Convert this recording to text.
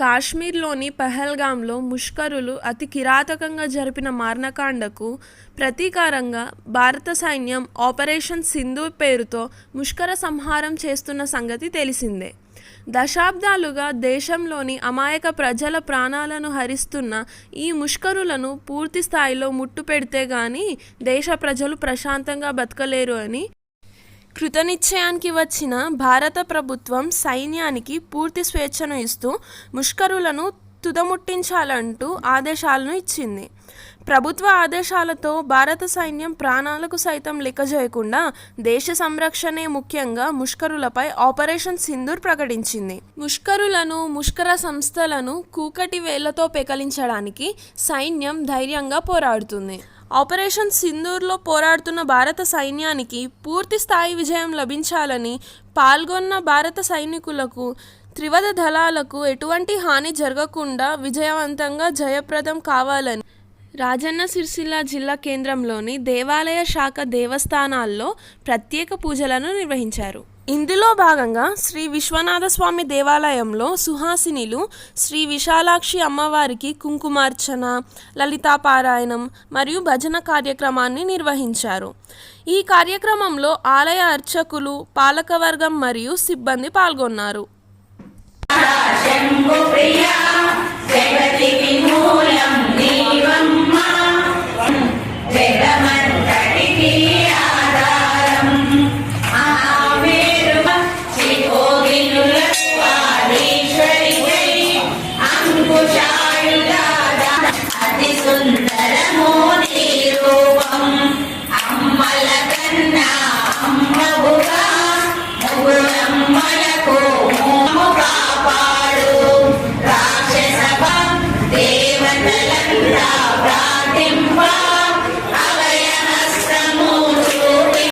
కాశ్మీర్లోని పహల్గాంలో ముష్కరులు అతి కిరాతకంగా జరిపిన మారణకాండకు ప్రతీకారంగా భారత సైన్యం ఆపరేషన్ సింధు పేరుతో ముష్కర సంహారం చేస్తున్న సంగతి తెలిసిందే. దశాబ్దాలుగా దేశంలోని అమాయక ప్రజల ప్రాణాలను హరిస్తున్న ఈ ముష్కరులను పూర్తి స్థాయిలో ముట్టు పెడితే గాని దేశ ప్రజలు ప్రశాంతంగా బతకలేరు అని కృతనిశ్చయానికి వచ్చిన భారత ప్రభుత్వం సైన్యానికి పూర్తి స్వేచ్ఛను ఇస్తూ ముష్కరులను తుదముట్టించాలంటూ ఆదేశాలను ఇచ్చింది. ప్రభుత్వ ఆదేశాలతో భారత సైన్యం ప్రాణాలకు సైతం లెక్క చేయకుండా దేశ సంరక్షణే ముఖ్యంగా ముష్కరులపై ఆపరేషన్ సింధూర్ ప్రకటించింది. ముష్కరులను ముష్కర సంస్థలను కూకటి వేళ్ళతో పెకలించడానికి సైన్యం ధైర్యంగా పోరాడుతుంది. ఆపరేషన్ సింధూర్లో పోరాడుతున్న భారత సైన్యానికి పూర్తి స్థాయి విజయం లభించాలని పాల్గొన్న భారత సైనికులకు త్రివద దళాలకు ఎటువంటి హాని జరగకుండా విజయవంతంగా జయప్రదం కావాలని రాజన్న సిరిసిల్ల జిల్లా కేంద్రంలోని దేవాలయ శాఖ దేవస్థానాల్లో ప్రత్యేక పూజలను నిర్వహించారు. ఇందులో భాగంగా శ్రీ విశ్వనాథ స్వామి దేవాలయంలో సుహాసినిలు శ్రీ విశాలాక్షి అమ్మవారికి కుంకుమార్చన లలితాపారాయణం మరియు భజన కార్యక్రమాన్ని నిర్వహించారు. ఈ కార్యక్రమంలో ఆలయ అర్చకులు పాలకవర్గం మరియు సిబ్బంది పాల్గొన్నారు.